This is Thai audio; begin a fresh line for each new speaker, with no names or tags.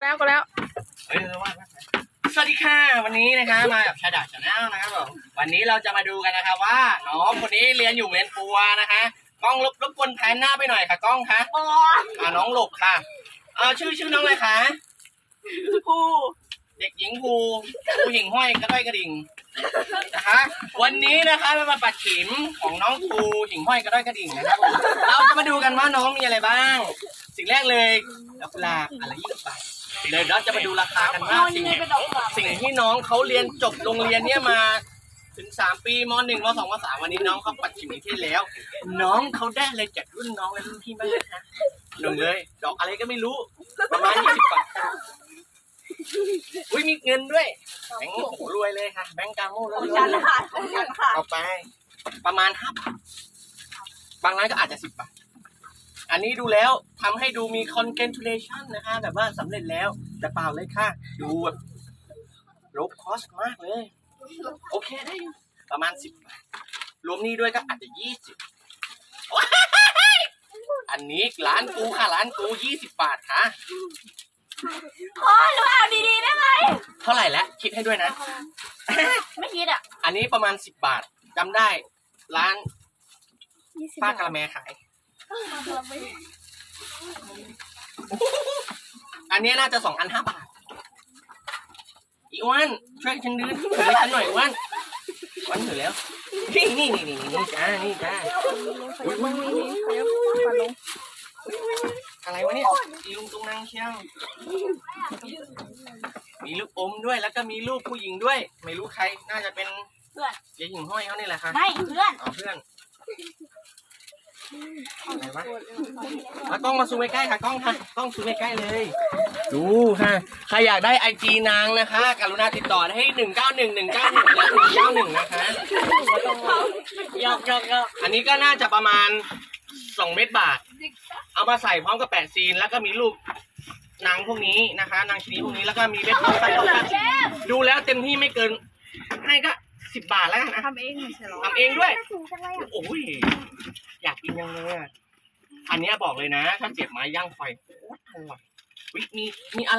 แล้วก็แล้ว
เฮ้ยว่าสวัสดีค่ะ วันนี้นะคะมากับชาดาชาแนลนะครับผมวันนี้เราจะมาดูกันนะครับว่าน้องคนนี้เรียนอยู่โรงเรียนปัวนะคะกล้องรบรบกวนแพนหน้าไปหน่อยค่ะกล้องคะอ่าน้องหลบค่ะอ่าชื่อชื่อน้องอะไรคะ
ผู้
เด็กหญิงภูภูหญิงห้อยกระด้อยกระดิ่งนะคะ วันนี้นะคะเป็นมาปัดฉิมของน้องภูหิ่งห้อยกระด้อยกระดิ่งนะครับผมเราจะมาดูกันว่าน้องมีอะไรบ้าง สิ่งแรกเลยดอกกุหลาบอะไรยี่สิบบาท เดี๋ยวเราจะมาดูราคากันว่าสิ่งสิ่งที่น้องเขาเรียนจบโรงเรียนเนี่ยมาถึงสามปีมหนึ่งมสองมสามวันนี้น้องเขาปัดฉิมนิเทศแล้ว น้องเขาได้อะไรจากรุ่นน้องและรุ่นพี่บ้างนะคะหนึ่งเลย ดอกอะไรก็ไม่รู้ ประมาณยี่สิบบาทอุ้ยมีเงินด้วยแบงค์โอ้โหรวยเลยค่ะ แบงค์กาโม่แล้ว
จานละค่ะจานละค่ะ
เอาไป ประมาณห้าบาทบางร้านก็อาจจะสิบบาท อันนี้ดูแล้วทำให้ดูมี congratulation นะคะ แบบว่าสำเร็จแล้ว แต่เปล่าเลยค่ะ ดูแบบลบคอสมากเลย โอเคได้อยู่ประมาณสิบบาทรวมนี้ด้วยก็อาจจะยี่สิบอันนี้ร้านกูค่ะร้านกูยี่สิบบาทค่ะ
โอ้ยรู้เอาดีๆได้ไหม
เท่าไหร่แล้วคิดให้ด้วยนะ
ไม่คิดอะ
อันนี้ประมาณสิบบาทจำได้ ร้านป้ากะละแมขาย อันนี้น่าจะสองอันห้าบาท อีอ้วนช่วยฉันดื้อถือให้ฉันหน่อยอ้วนอ้วนถือแล้ว นี่นี่นี่นี่นี่จ้า นี่จ้าอุ๊ยอุ๊ยอุ๊ยอุ๊ยอะไรวะเนี่ยอีลุงตุงนางเชียวมีลูกอมด้วย แล้วก็มีลูกผู้หญิงด้วย ไม่รู้ใคร น่าจะเป็น
เพื่อน
เจ๊หญิงห้อยเขานี่แหละค่ะ
ไม่เพื่อน
อ๋อเพื่อน อะไรวะมากล้องมาซูมใกล้ๆค่ะกล้องค่ะกล้องซูมใกล้ๆเลย ดูค่ะใครอยากได้ไอจีนางนะคะกรุณาติดต่อได้ให้หนึ่งเก้าหนึ่งหนึ่งเก้าหนึ่งและหนึ่งเก้าหนึ่งนะคะ
ยอกยอกยอก
อันนี้ก็น่าจะประมาณสองเม็ดบาท เอามาใส่พร้อมกับแปะซีนแล้วก็มีรูปนางพวกนี้นะคะ นางชนิดพวกนี้แล้วก็มีเม็ดทองใส่ลงไปดูแล้วเต็มที่ไม่เกิน ให้ก็สิบบาทแล้วกันนะ
ทำเองไม่ใช่หรอ
ทำเองด้วย โอ้ยอยากกินยังเลยอะ อันเนี้ยบอกเลยนะ ถ้าเจ็บไม้ย่างไฟโคตรอร่อยอุ๊ยมีมีอะไร